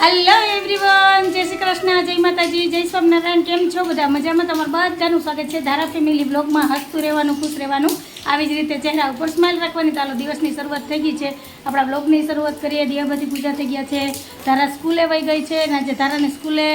Hello everyone જય શ્રી કૃષ્ણ, જય માતાજી, જય સ્વામિનારાયણ, કેમ છો બધા? મજામાં તમારું બધાનું સ્વાગત છે ધારા ફેમિલી બ્લોગમાં હસતું રહેવાનું, ખુશ રહેવાનું, આવી જ રીતે ચહેરા ઉપર સ્માઇલ રાખવાની ચાલો દિવસની શરૂઆત થઈ ગઈ છે. આપણા બ્લોગની શરૂઆત કરીએ દિયાબતી પૂજા થઈ ગયા છે. ધારા સ્કૂલે વહી ગઈ છે અને આજે ધારાને સ્કૂલે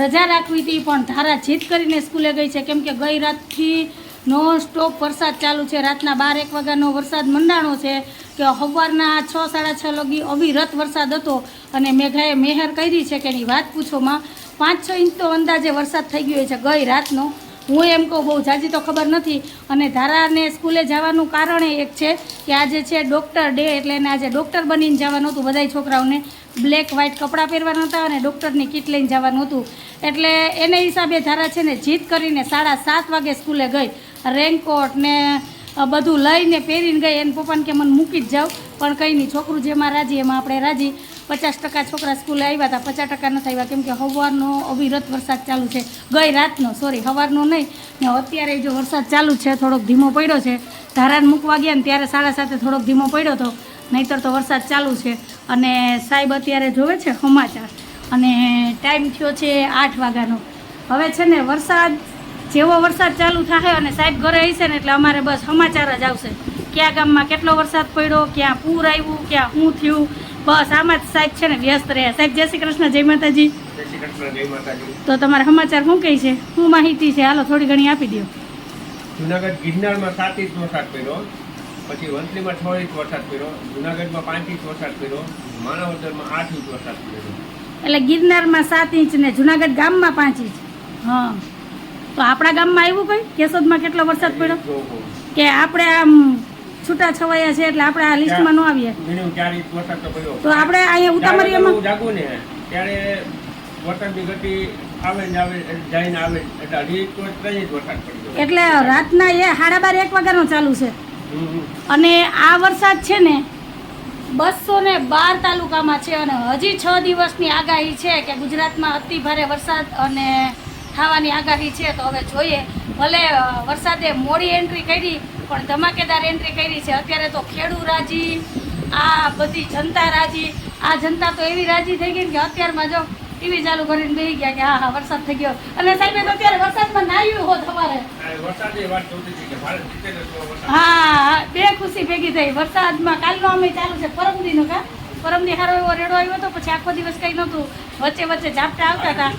રજા રાખવી હતી, પણ ધારા જીત કરીને સ્કૂલે ગઈ છે. કેમ કે ગઈ રાતથી નો સ્ટોપ વરસાદ ચાલુ છે. રાતના બાર એક વાગ્યાનો વરસાદ મંડાણો છે કે સવારના છ, સાડા છ લગી અવિરત વરસાદ હતો અને મેઘાએ મેહર કરી છે કે એની વાત પૂછોમાં પાંચ, છ ઇંચ તો અંદાજે વરસાદ થઈ ગયો છે ગઈ રાતનો. હું એમ કહું બહુ જાજી તો ખબર નથી. અને ધારાને સ્કૂલે જવાનું કારણ એક છે કે આજે છે ડૉક્ટર ડે એટલે એને આજે ડૉક્ટર બનીને જવાનું હતું બધાય છોકરાઓને. બ્લેક, વ્હાઇટ કપડાં પહેરવાના હતા અને ડૉક્ટરની કીટ લઈને જવાનું હતું. એટલે એને હિસાબે ધારા છે ને જીત કરીને સાડા સાત વાગે સ્કૂલે ગઈ. રેનકોટ ને બધું લઈને પહેરીને ગઈ એને પપ્પાને કે મને મૂકી જ જાઉં પણ કંઈ નહીં, છોકરું જેમાં રાજી, એમાં આપણે રાજી. પચાસ ટકા છોકરા સ્કૂલે આવ્યા હતા પચાસ ટકા નથી આવ્યા. કેમ કે સવારનો અવિરત વરસાદ ચાલુ છે. ગઈ રાતનો સોરી સવારનો નહીં. ને અત્યારે જો વરસાદ ચાલુ છે, થોડોક ધીમો પડ્યો છે. ધારાને મૂકવા ગયા ને ત્યારે સાડા સાતે થોડોક ધીમો પડ્યો હતો નહીંતર તો વરસાદ ચાલુ છે. અને સાહેબ અત્યારે જોવે છે સમાચાર. અને ટાઈમ થયો છે આઠ વાગ્યાનો. હવે છે ને વરસાદ જેવો વરસાદ ચાલુ થાય અને સાહેબ ઘરે હશે ને એટલે અમારે બસ સમાચાર જ આવશે. કયા ગામમાં કેટલો વરસાદ પડ્યો ક્યાં પૂર આવ્યું ક્યાં શું થયું બસ આમાં જ સાહેબ છે ને વ્યસ્ત રહ્યા. સાહેબ જય શ્રી કૃષ્ણ જય માતાજી. જય શ્રી કૃષ્ણ જય માતાજી. તો તમારા સમાચાર શું કહે છે? શું માહિતી છે? હાલો થોડી ઘણી આપી દો. જુનાગઢ ગિરનારમાં સાત ઇંચ વરસાદ પડ્યો. પછી વંથલીમાં છ ઇંચ વરસાદ પડ્યો. જુનાગઢમાં પાંચ ઇંચ વરસાદ પડ્યો. માણાવદરમાં આઠ ઇંચ વરસાદ પડ્યો. એટલે ગિરનારમાં સાત ઇંચ ને જુનાગઢ ગામમાં પાંચ ઇંચ. હા. તો આપણા ગામમાં આવ્યું કઈ? કેશોદમાં કેટલો વરસાદ પડ્યો? કે આપણે આમ છૂટા છવાયા છે એટલે આપણે આ લિસ્ટમાં ન આવીએ. તો આપણે અહીંયા ઉતામળીયામાં જાગું ને. ત્યારે વરસાદની ગતિ આવે ને આવે જઈને આવે. એટલે અઢી ત્રણ વરસાદ પડ્યો. એટલે રાતના એ સાડા બાર એક વાગ્યાનો ચાલુ છે. અને આ વરસાદ છે ને બસો ને બાર તાલુકામાં છે અને હજી છ દિવસની આગાહી છે કે ગુજરાતમાં અતિ ભારે વરસાદ અને થવાની આગાહી છે તો હવે જોઈએ. ભલે વરસાદે મોડી એન્ટ્રી કરી પણ ધમાકેદાર એન્ટ્રી કરી છે. અત્યારે તો ખેડૂ રાજી આ બધી જનતા રાજી. આ જનતા તો એવી રાજી થઈ ગઈ કે અત્યારમાં જો ટીવી ચાલુ કરીને બેસી ગયા કે હા હા વરસાદ થઈ ગયો. અને સાહેબે તો અત્યારે વરસાદમાં નાહ્યું હો તમારે હા બે ખુશી ભેગી થઈ. વરસાદમાં કાલનો અમે ચાલુ છે પરમદીનો કા? પરમદી નિહારો એવો રેડો આવ્યો હતો પછી આખો દિવસ કઈ નહોતું. વચ્ચે વચ્ચે ઝાપટા આવતા હતા.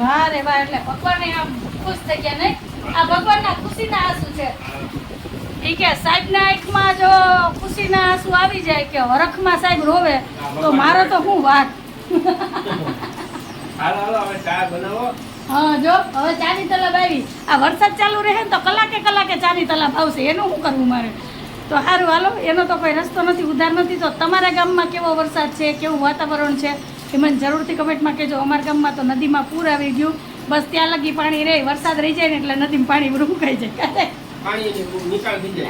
વાહ રે વાહ એટલે ભગવાને આમ ખુશ થઈ ગયા નહીં? આ ભગવાનના ખુશીના આંસુ છે. એ કે સાહેબના આંખમાં જો ખુશીના આંસુ આવી જાય કે હરખમાં સાહેબ રોવે તો મારો તો હું વાત? હા જો હવે ચાની તલાબ આવી. આ વરસાદ ચાલુ રહે ને તો કલાકે કલાકે ચાની તલાબ આવશે. એનું શું કરવું મારે? તો સારું હાલો. એનો તો કોઈ રસ્તો નથી ઉધાર નથી. તો તમારા ગામમાં કેવો વરસાદ છે કેવું વાતાવરણ છે એ મને જરૂરથી કમેન્ટમાં કહેજો. અમારા ગામમાં તો નદીમાં પૂર આવી ગયું. બસ ત્યાં લગી પાણી રહે વરસાદ રહી જાય ને એટલે નદીમાં પાણી રૂકાઈ જાય.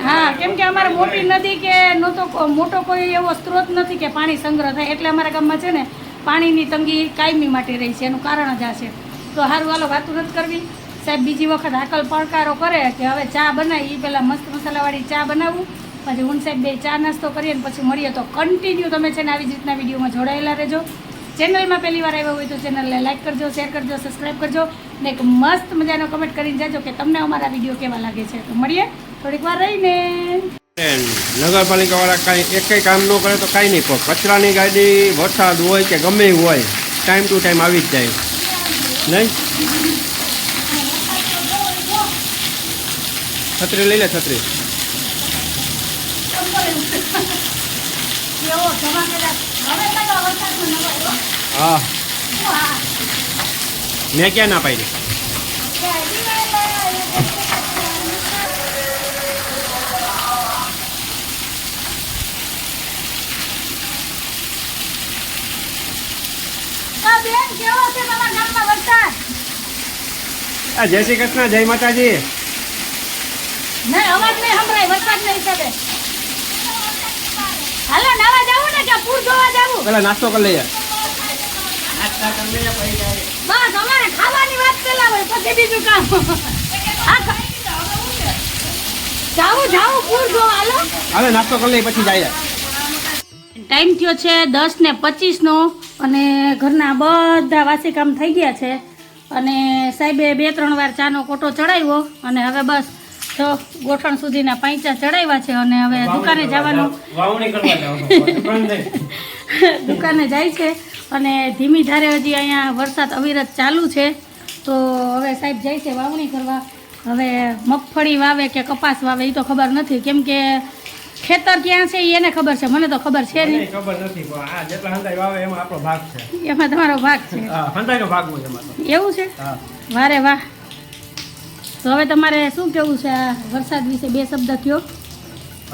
હા કેમ કે અમારે મોટી નદી કે નહોતો તો મોટો કોઈ એવો સ્ત્રોત નથી કે પાણી સંગ્રહ થાય. એટલે અમારા ગામમાં છે ને પાણીની તંગી કાયમી માટે રહી છે. એનું કારણ જ આ છે. તો સારું હાલો વાતું નથી કરવી. સાહેબ બીજી વખત હાકલ પડકારો કરે કે હવે ચા બનાવી એ પહેલાં મસ્ત મસાલાવાળી ચા બનાવું. પછી હું સાહેબ બે ચા નાસ્તો કરીએ ને પછી મળીએ તો કન્ટિન્યુ તમે છે ને આવી જ રીતના વિડીયોમાં જોડાયેલા રહેજો. ચેનલમાં પહેલી વાર આવ્યા હોય તો ચેનલને લાઈક કરજો શેર કરજો સબસ્ક્રાઈબ કરજો ને એક મસ્ત મજાનો કમેન્ટ કરીને જાજો કે તમને અમારા વીડિયો કેવા લાગે છે. તો મળીએ, થોડીક વાર રહીને. નગરપાલિકા વાળા કાંઈ એક કામ ન કરે તો કાંઈ નહીં પણ કચરાની ગાડી, વરસાદ હોય કે ગમે હોય ટાઈમ ટુ ટાઈમ આવી જ જાય. નહીં? છત્રી લઈ લે, છત્રી કેવો ધમાકેદાર હવે તો વરસાદનો નવાયો. હા. મેં ક્યાં ના પાડી? વરસાદ જય શ્રી કૃષ્ણ, જય માતાજી. નહીં, અવાજ નહીં, સંભળાય, વરસાદના હિસાબે. હાલો, નાવા પૂર જોવા જાવું. પેલા નાસ્તો કરી લઈએ. બસ અમારે ખાવાની વાત પેલા હોય પછી બીજું કામ. જાવું જાવું પૂર જોવા હાલો. હવે નાસ્તો કરી લઈએ પછી જાય. ટાઈમ થયો છે દસ ને પચીસનો અને ઘરના બધા વાસી કામ થઈ ગયા છે. અને સાહેબે બે ત્રણ વાર ચાનો કોટો ચડાવ્યો અને હવે બસ જો ગોઠણ સુધીના પાંચા ચડાવ્યા છે અને હવે દુકાને જવાનું. દુકાન જાય છે અને ધીમી ધારે હજી અહીંયા વરસાદ અવિરત ચાલુ છે. તો હવે સાહેબ જાય છે વાવણી કરવા. હવે મગફળી વાવે કે કપાસ વાવે એ તો ખબર નથી. કેમ કે ખેતર ક્યાં છે એને ખબર છે. મને તો ખબર છે નહીં. ખબર નથી પણ આ જેટલા હંતાઈ વાવે એમાં આપણો ભાગ છે. એમાં તમારો ભાગ છે. હંતાઈનો ભાગ છે એવું છે? વારે વાહ. તો હવે તમારે શું કેવું છે આ વરસાદ વિશે? બે શબ્દ કયો.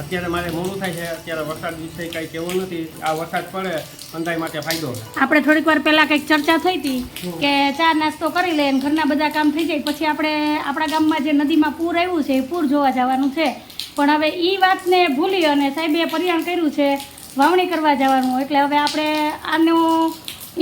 અત્યારે મારે મોડું થાય છે. અત્યારે વરસાદ વિશે કાંઈ કહેવું નથી. આ વરસાદ પડે અંધાઈ માટે ફાયદો આપણે થોડીક વાર પહેલાં કંઈક ચર્ચા થઈ હતી કે ચા નાસ્તો કરી લે ઘરના બધા કામ થઈ જાય. પછી આપણે આપણા ગામમાં જે નદીમાં પૂર આવ્યું છે એ પૂર જોવા જવાનું છે. પણ હવે એ વાતને ભૂલી અને સાહેબે પરિણામ કર્યું છે વાવણી કરવા જવાનું. એટલે હવે આપણે આનો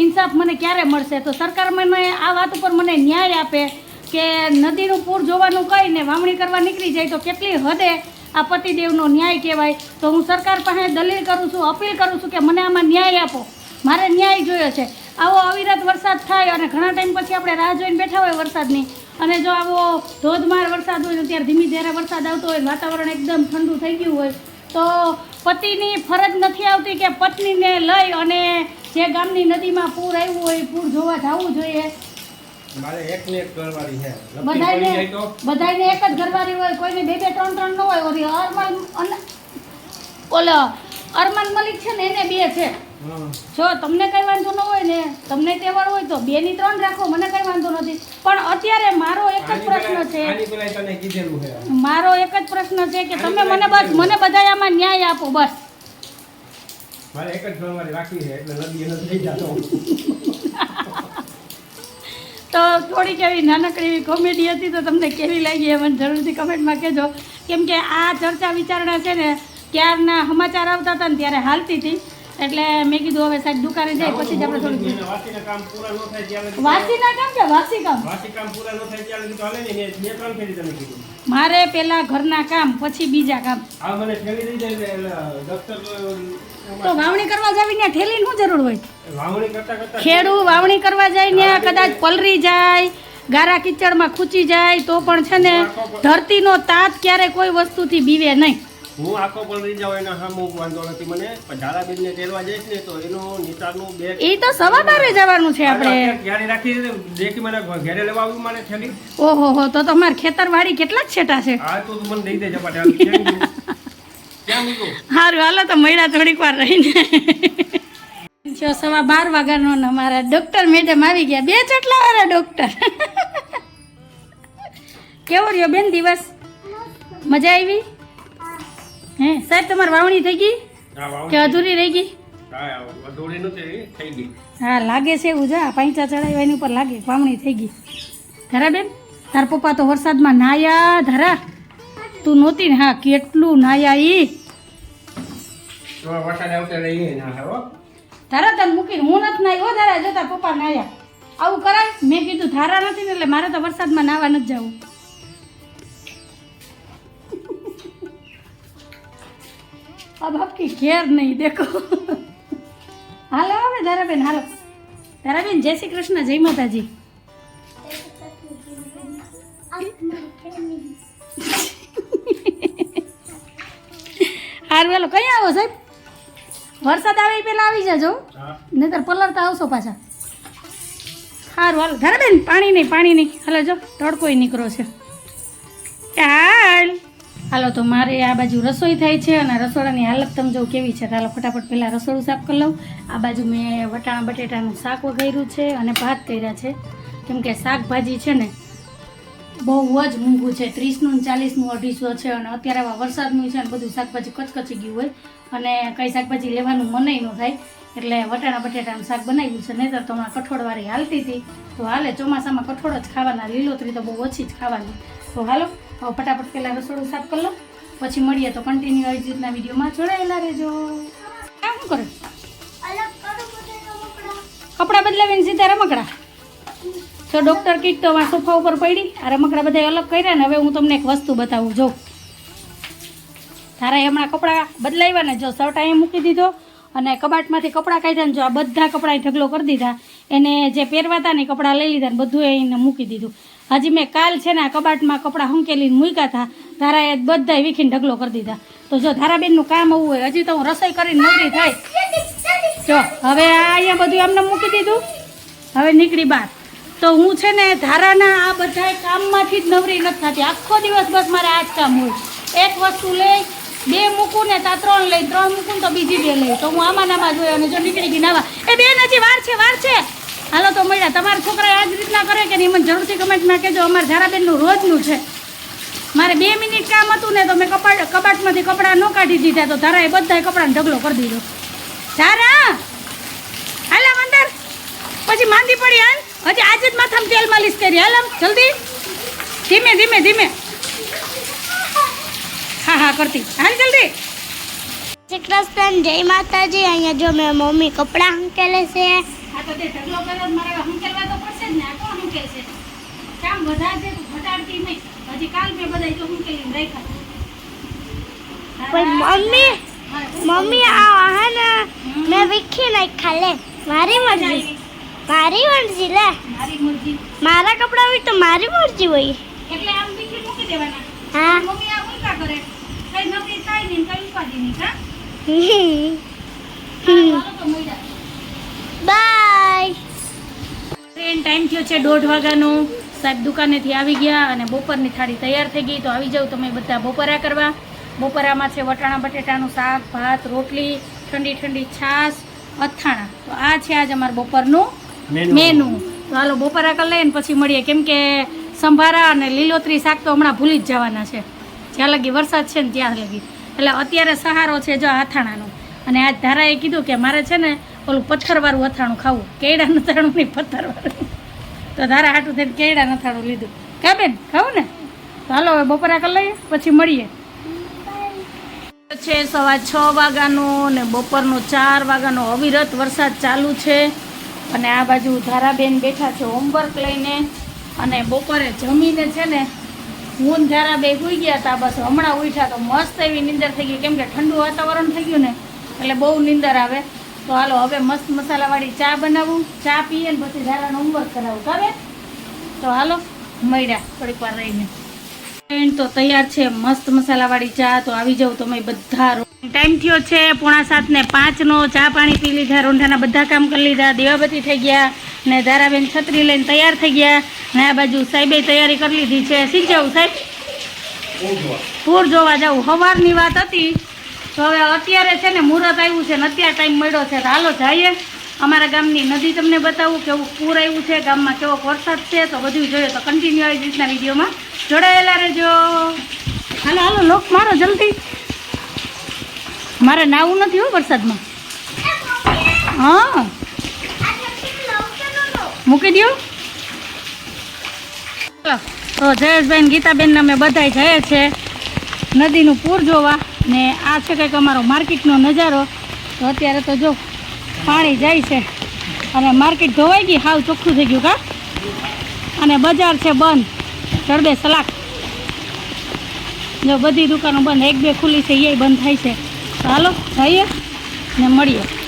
ઇન્સાફ મને ક્યારે મળશે? તો સરકાર મને આ વાત ઉપર મને ન્યાય આપે. કે નદીનું પૂર જોવાનું કહીને વાવણી કરવા નીકળી જાય તો કેટલી હદે આ પતિદેવનો ન્યાય કહેવાય? તો હું સરકાર પાસે દલીલ કરું છું, અપીલ કરું છું કે મને આમાં ન્યાય આપો. મારે ન્યાય જોયો છે. આવો અવિરત વરસાદ થાય અને ઘણા ટાઈમ પછી આપણે રાહ જોઈને બેઠા હોય વરસાદની. અને જો આવો ધોધમાર વરસાદ હોય, અત્યારે ત્યારે ધીમી ધીરે વરસાદ આવતો હોય, વાતાવરણ એકદમ ઠંડુ થઈ ગયું હોય, તો પતિની ફરજ નથી આવતી કે પત્નીને લઈ અને જે ગામની નદીમાં પૂર આવ્યું હોય, પૂર જોવા જવું જોઈએ. મારે એક ને એક ઘરવાળી છે. બધાને બધાને એક જ ઘરવાળી હોય કોઈને બે બે ત્રણ ત્રણ ન હોય. ઓરી અરમાન અને ઓલો અરમાન મલિક છે ને એને બે છે. જો તમને કઈ વાંધો ન હોય ને તમને તહેવાર હોય તો બે ની ત્રણ રાખો મને કઈ વાંધો નથી. પણ અત્યારે મારો એક જ પ્રશ્ન છે. મારો એક જ પ્રશ્ન છે કે તમે મને બસ મને બધા આમાં ન્યાય આપો બસ. મારે એક જ ઘરવાળી રાખવી છે એટલે નદી નથી થઈ જતો તો થોડીક એવી નાનકડી એવી કોમેડી હતી તો તમને કેવી લાગી એ મને જરૂરથી કમેન્ટમાં કહેજો. કેમ કે આ ચર્ચા વિચારણા છે ને ક્યારના સમાચાર આવતા હતા ને ત્યારે હાલતી હતી. એટલે મેં કીધું હવે સાહેબ દુકાને જાય પછી જ આપણે થોડું વાસીના કામ કે વાસી કામ? વાસી કામ પૂરા ન થાય ત્યાં તો હાલે ને બે ત્રણ ફેરી તને કીધું. મારે પેલા ઘરના કામ પછી બીજા કામ. મને તો વાવણી કરવા જાવી ને ઠેલીની શું જરૂર હોય? ખેડૂ વાવણી કરવા જાય ને કદાચ પલરી જાય ગારા કિચડમાં ખૂચી જાય તો પણ છે ને ધરતીનો તાત ક્યારે કોઈ વસ્તુથી બીવે નહીં. હું આખો પલરી જાઉં એના સામે વાંધો નથી મને પણ ધારાબેનને તેડવા જઈશ ને તો એનો નિશાળનું બે એ તો સવા બારે જવાનું છે આપણે. ક્યારે રાખી દેખી મને ઘરે લેવા આવ્યું મને થેલી ઓહો હો તો તમારે ખેતરવાડી કેટલા જ છેટા છે. હા તો મને દઈ દે જપા ક્યાં ક્યાં મૂકું સારું હાલો તો મળ્યા થોડીક વાર રહીને. જો સવા બાર વાગ્યાનો ને અમારા ડૉક્ટર મેડમ આવી ગયા. બે ચોટલા વાળા ડૉક્ટર કેવો રહ્યો બેન દિવસ? મજા આવી? હે સાહેબ તમારી વાવણી થઈ ગઈ? કે અધૂરી રહી ગઈ? હા લાગે છે એવું જા પાંચા ચડાવ્યા એની ઉપર લાગે વાવણી થઈ ગઈ. ધરા બેન તાર પપ્પા તો વરસાદમાં નાયા ધરા. તું નહોતી ને હા કેટલું નાયા ઈ. તો વરસાદ આવતે લઈએ ના હો ધારા તને મૂકીને હું નથી નાઈ હો ધારા જોતા પપ્પા નાયા આવું કરાય મેં કીધું ધારા નથી ને એટલે મારે તો વરસાદમાં નાવા નથી જવું अब आपकी घेर नहीं देखो હાલો હવે ધારાબેન હાલો ધારાબેન જય શ્રી કૃષ્ણ જય માતાજી હારું હાલો કઈ આવો સાહેબ વરસાદ આવે એ પહેલાં આવી જાજો. નહીતર પલળતા આવશો પાછા. સારું હાલો. ધારાબેન પાણી નહીં પાણી નહીં. હાલો જો તડકોય નીકળો છે. ચાલ હાલો. તો મારે આ બાજુ રસોઈ થાય છે અને રસોડાની હાલત તમે જો કેવી છે. હાલો ફટાફટ પહેલાં રસોડું સાફ કરી લઉં. આ બાજુ મેં વટાણા બટેટાનું શાક વઘાર્યું છે અને ભાત કર્યા છે. કેમ કે શાકભાજી છે ને બહુ જ મોંઘું છે. ત્રીસનું ચાલીસનું અઢીસો છે અને અત્યારે આવા વરસાદનું છે ને બધું શાકભાજી કચકચી ગયું હોય અને કઈ શાકભાજી લેવાનું મનય ન થાય એટલે વટાણા બટેટાનું શાક બનાવ્યું છે. નહીં તો હમણાં કઠોળવાળી હાલતી હતી. તો હાલે ચોમાસામાં કઠોળ જ ખાવાના લીલોતરી તો બહુ ઓછી જ ખાવાની. તો હાલો હવે ફટાફટ પહેલાં રસોડું સાફ કરી લો પછી મળીએ તો કન્ટિન્યુ આવી રીતના વિડીયોમાં. જોડાયેલા રહેજો. શું કરે? કપડાં બદલાવીને સીધા રમકડા. તો ડૉક્ટર કીટ તો આ સોફા ઉપર પડી. આ રમકડા બધા અલગ કર્યા ને, હવે હું તમને એક વસ્તુ બતાવું. જો. તારા હમણાં કપડાં બદલાવ્યા ને, જો શર્ટ અહીંયા મૂકી દીધો અને કબાટમાંથી કપડાં કાઢ્યા ને, જો આ બધા કપડાં ઢગલો કરી દીધા. એને જે પહેરવા હતા ને એ કપડાં લઈ લીધા ને, બધું એને મૂકી દીધું. હજી મેં કાલ છે ને આ કબાટમાં કપડાં હંકેલીને મૂક્યા હતા ધારાએ બધા વીખીને ઢગલો કરી દીધા. તો જો ધારાબેનનું કામ આવું હોય, હજી તો હું રસોઈ કરીને નવરી થાય. જો, હવે આ અહીંયા બધું એમને મૂકી દીધું. હવે નીકળી બહાર તો હું છે ને ધારાના આ બધા કામમાંથી જ નવરી નથી થતી. આખો દિવસ બસ મારે આ જ કામ હોય. એક વસ્તુ લઈ, બે મૂકું ને ત્યાં ત્રણ લઈ, ત્રણ મૂકું ને તો બીજી બે લઈ. તો હું આમાં નામાં જોઈ અને જો નીકળી ગઈ નાવા. એ બેન નથી વાર છે વાર છે. હાલો તો મળ્યા. તમારા છોકરા આ જ રીતના કરે કે નહીં? મને જરૂરથી કમેન્ટમાં કહેજો. અમારા ધારાબેનનું રોજનું છે. મારે બે મિનિટ કામ હતું ને તો મેં કપાટ કબાટમાંથી કપડાં ન કાઢી દીધા. તો ધારાએ બધાય કપડાને ઢગલો કરી દીધો. ધારા! હાલા અંદર પછી માંદી પડી, હાલ. હજી આજે જ માથામાં તેલ માલિશ કરી હાલ આમ જલ્દી ધીમે ધીમે ધીમે હા હા કરતી હાલ જલ્દી શ્રી કૃષ્ણ જય માતાજી અહીંયા જો મેં મમ્મી કપડાં હંકેલે છે આ તો તે ઢગલો કર્યો તો મારે હંકેલવા તો પડશે જ ને આ કોણ હંકેલશે કામ બધા છે તું ઘટાડતી નહીં હજી કાલ મેં બધા જો હંકેલીને રાખ્યા પણ મમ્મી મમ્મી આ વાહન મેં વીખી નાખ્યા લે મારી મરજી મારી મરજી લે. મારી મરજી. મારા કપડાં હોય તો મારી મરજી હોય. એટલે આમ બીજી મૂકી દેવાના. હા. મમ્મી આ ઉલટા કરે? કઈ નકરી થાય નહીં કઈ ઉપાધિ નહીં હા? હાલો બાય. ટ્રેન ટાઈમ થયો છે દોઢ વાગ્યાનો. સાહેબ દુકાનેથી આવી ગયા અને બપોરની થાળી તૈયાર થઈ ગઈ. તો આવી જાવ તમે બધા બપોરા કરવા. બપોરામાં છે વટાણા બટેટાનું શાક ભાત રોટલી ઠંડી ઠંડી છાશ અથાણા. તો આ છે આજ અમારું બપોરનું મેનુ. તો હાલો, બપોરા કરી લઈએ ને પછી મળીએ. કેમ કે સંભારા અને લીલોતરી શાક તો હમણાં ભૂલી જ જવાના છે. જ્યાં લગી વરસાદ છે ને ત્યાં લગી. એટલે અત્યારે સહારો છે જો અથાણાનો. અને આજ ધારાએ કીધું કે મારે છે ને ઓલું પથ્થરવાળું અથાણું ખાવું. કેળા નથાણું નહીં પથ્થરવાળું. તો ધારા હાટું થઈને કેળા નથાણું લીધું. કા બેન, ખાવું ને? તો હાલો, હવે બપોરા કરી લઈએ, પછી મળીએ. છે સવા છ વાગ્યાનો ને બપોરનો ચાર વાગ્યાનો અવિરત વરસાદ ચાલુ છે. અને આ બાજુ ધારાબેન બેઠા છે હોમવર્ક લઈને અને બપોરે જમીને છે ને હું ને ધારા બે સુઈ ગયા હતા બસ હમણાં ઉઠ્યા તો મસ્ત એવી નીંદર થઈ ગઈ. કેમ કે ઠંડુ વાતાવરણ થઈ ગયું ને, એટલે બહુ નીંદર આવે. તો હાલો, હવે મસ્ત મસાલાવાળી ચા બનાવું. ચા પીએ ને પછી ધારાનો હોમવર્ક કરાવું. કાવે તો હાલો, મળ્યા થોડીક વાર રહીને. તો તૈયાર છે મસ્ત મસાલાવાળી ચા. તો આવી જાવ તમે બધા ટાઈમ થયો છે પોણા સાત ને પાંચનો ચા પાણી પી લીધા રોંઢાના બધા કામ કરી લીધા દીવાબત્તી થઈ ગયા ને ધારાબેન છત્રી લઈને તૈયાર થઈ ગયા ને આ બાજુ સાહેબે તૈયારી કરી લીધી છે. શી જવું સાહેબ? પૂર જોવા. જવું સવારની વાત હતી. તો હવે અત્યારે છે ને મુહૂર્ત આવ્યું છે ને અત્યારે ટાઈમ મળ્યો છે. તો હાલો જઈએ. અમારા ગામની નદી તમને બતાવું કેવું પૂર આવ્યું છે. ગામમાં કેવો વરસાદ છે તો બધું જોઈએ. તો કન્ટિન્યુ આવી રીતના વિડીયોમાં જોડાયેલા રહેજો. હાલો હાલો લોક મારો જલ્દી. મારે નાવું નથી હો વરસાદમાં. હા. મૂકી દો તો જયેશભાઈ ગીતાબેન અમે બધા જઈએ છે નદીનું પૂર જોવા. ને આ છે કંઈક અમારો માર્કેટનો નજારો. તો અત્યારે તો જો પાણી જાય છે. અને માર્કેટ ધોવાઈ ગઈ, હાવ ચોખ્ખું થઈ ગયું કા? અને બજાર છે બંધ ચડબે સલાક. જો બધી દુકાનો બંધ, એક બે ખુલ્લી છે એ બંધ થાય છે. તો થઈએ ને મળીએ.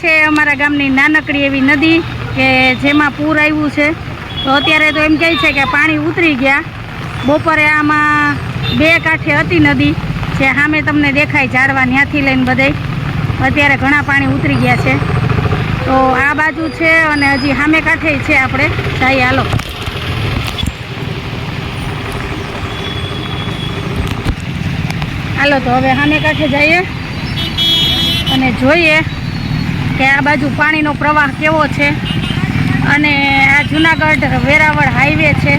છે અમારા ગામની નાનકડી એવી નદી કે જેમાં પૂર આવ્યું છે. તો અત્યારે તો એમ કહે છે કે પાણી ઉતરી ગયા. બપોરે આમાં બે કાંઠે હતી નદી જે સામે તમને દેખાય ઝાડવા ત્યાંથી લઈને બધે અત્યારે ઘણા પાણી ઉતરી ગયા છે. તો આ બાજુ છે અને હજી સામે કાંઠે છે આપણે. જઈએ હાલો. હાલો, તો હવે સામે કાંઠે જઈએ અને જોઈએ કે આ બાજુ પાણીનો પ્રવાહ કેવો છે? અને આ જુનાગઢ વેરાવળ હાઈવે છે.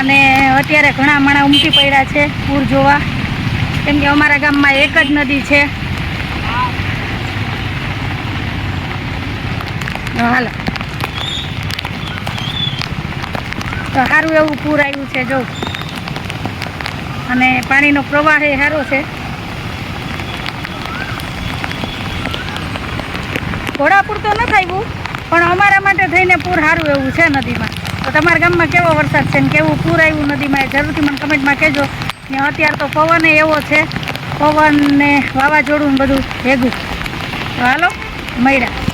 અને અત્યારે ઘણા માણા ઉમટી પડ્યા છે પૂર જોવા. કેમ કે અમારા ગામમાં એક જ નદી છે. હાલો. તો સારું એવું પૂર આવ્યું છે, જો. અને પાણીનો પ્રવાહ એ સારો છે. ઘોડાપુર તો નથી આવ્યું, પણ અમારા માટે થઈને પૂર સારું એવું છે નદીમાં. તો તમારા ગામમાં કેવો વરસાદ છે ને કેવું પૂર આવ્યું નદીમાં એ જરૂરથી મને કમેન્ટમાં કહેજો. ને અત્યારે તો પવન એવો છે પવન ને વાવાઝોડું ને બધું ભેગું. તો હાલો, મળ્યા.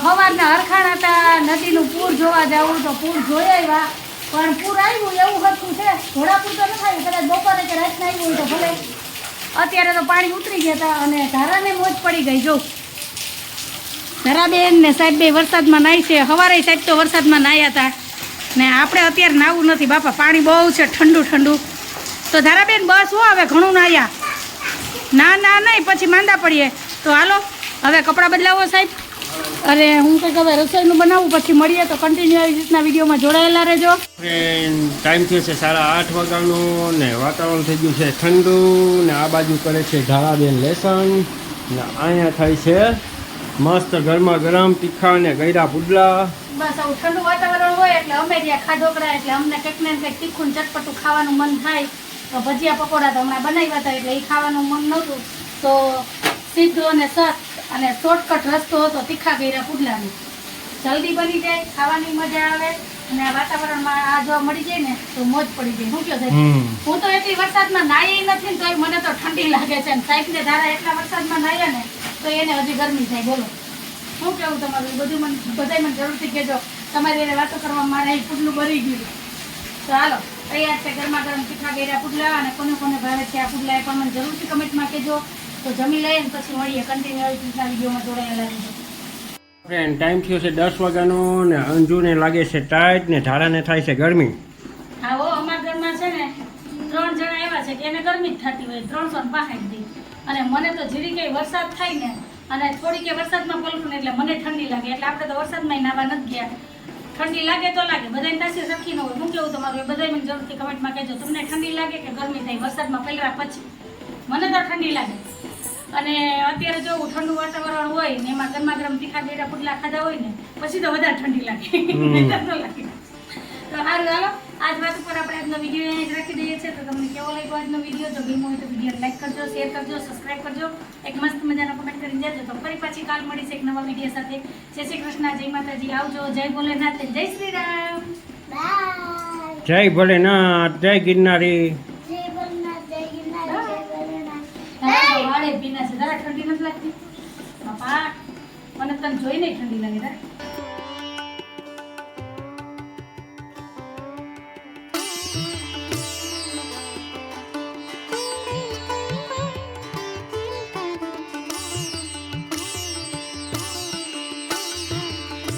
સવારના હરખાણ હતા, નદીનું પૂર જોવા જવું તો પૂર જોઈ આવ્યા. પણ પૂર આવ્યું, એવું હતું છે, ઘોડાપૂર તો નથી આવ્યું કદાચ બપોરે કે રાતના આવ્યું તો ભલે. અત્યારે તો પાણી ઉતરી ગયા હતા અને ધારાને મોજ પડી ગઈ, જો. ધરાબેન ને સાહેબ બે વરસાદમાં નાહી છે સવારે સાહેબ તો વરસાદમાં નાહ્યા હતા. ને આપણે અત્યારે નાવું નથી, બાપા, પાણી બહુ છે, ઠંડુ ઠંડુ. તો ધારાબેન, બસ હો, હવે ઘણું નાહ્યા ના ના નહીં પછી માંદા પડીએ. તો હાલો, હવે કપડાં બદલાવો, સાહેબ. અરે હું કંઈક હવે રસોઈનું બનાવું પછી મળીએ તો કન્ટિન્યુ આવી રીતના વિડીયોમાં જોડાયેલા રહેજો. ટાઈમ થયો છે સાડા આઠ વાગ્યાનો ને વાતાવરણ થઈ ગયું છે ઠંડુ ને આ બાજુ કરે છે ઢાળાબેન લેસન ને અહીંયા થાય છે મસ્ત ગરમા ગરમ તીખા ને ગૈરા પુડલા. બસ આવું ઠંડુ વાતાવરણ હોય એટલે અમે જ્યાં ખાધોકડા એટલે અમને કંઈક ને કંઈક તીખું ચટપટું ખાવાનું મન થાય. તો ભજીયા પકોડા તો હમણાં બનાવ્યા હતા એટલે એ ખાવાનું મન નહોતું. તો સીધો અને સત અને શોર્ટકટ રસ્તો હતો તીખા ગૈરા પુડલાનો. જલ્દી બની જાય ખાવાની મજા આવે અને આ વાતાવરણમાં આ જો મળી જાય ને તો મોજ પડી જાય. હું કયો સાહેબ હું તો એટલી વરસાદમાં નાહી નથી ને તો મને તો ઠંડી લાગે છે. સાહેબ ને ધારા એટલા વરસાદમાં નાહ્યા ને તો એને હજી ગરમી થાય. બોલો. શું કેવું તમારું? બધું મને બધાય મને જરૂરથી કહેજો. તમારી એને વાતો કરવા મારે પુડલું ભરી ગયું તો હાલો તૈયાર છે ગરમા ગરમ તીખા ગયરા પુડલા અને કોને કોને ભાવે છે આ પુડલા એ પણ મને જરૂરથી કમેન્ટમાં કહેજો. તો જમી લઈએ ને પછી મળીએ. કન્ટિન્યુ રીતના વિડીયોમાં જોડાયેલા રહેજો. ફ્રેન્ડ ટાઈમ થયો છે દસ વાગ્યાનો ને અંજુને લાગે છે ટાઈટ ને ધારાને થાય છે ગરમી. હા હો અમારા ઘરમાં છે ને ત્રણ જણા એવા છે કે એને ગરમી જ થતી હોય. ત્રણસો ને પાસઠ દી. અને મને તો જીરી કે વરસાદ થાય ને અને થોડી કે વરસાદમાં પલટું એટલે મને ઠંડી લાગે. એટલે આપણે તો વરસાદમાં નાવા નથી ગયા. ઠંડી લાગે તો લાગે. બધાની પાસે સરખી ન હોય હું કેવું તમારું? એ બધાય મને જરૂરથી કમેન્ટમાં કહેજો. તમને ઠંડી લાગે કે ગરમી થાય? વરસાદમાં પહેલા પછી. મને તો ઠંડી લાગે. અને અત્યારે જો ઠંડુ વાતાવરણ હોય ને એમાં ગરમા ગરમ તીખા દેડા પુડલા ખાધા હોય ને પછી તો વધારે ઠંડી લાગે. લાગે. તો સારું ચાલો આજ વાત ઉપર આપણે આજનો વીડિયો અહીં જ રાખી દઈએ છીએ. તો તમને કેવો લાગ્યો આજનો વીડિયો જો ગમ્યો હોય તો વીડિયો લાઈક કરજો શેર કરજો સબસ્ક્રાઇબ કરજો. એક મસ્ત મજાનો કમેન્ટ કરીને જજો તો ફરી પાછી કાલ મળીશ એક નવા વીડિયો સાથે. જય શ્રી કૃષ્ણ જય માતાજી. આવજો. જય ભોલેનાથ જય શ્રી રામ. બાય જય ભોલેનાથ જય ગિરનારી. બાપા મને તને જોઈને ઠંડી લાગે તારે.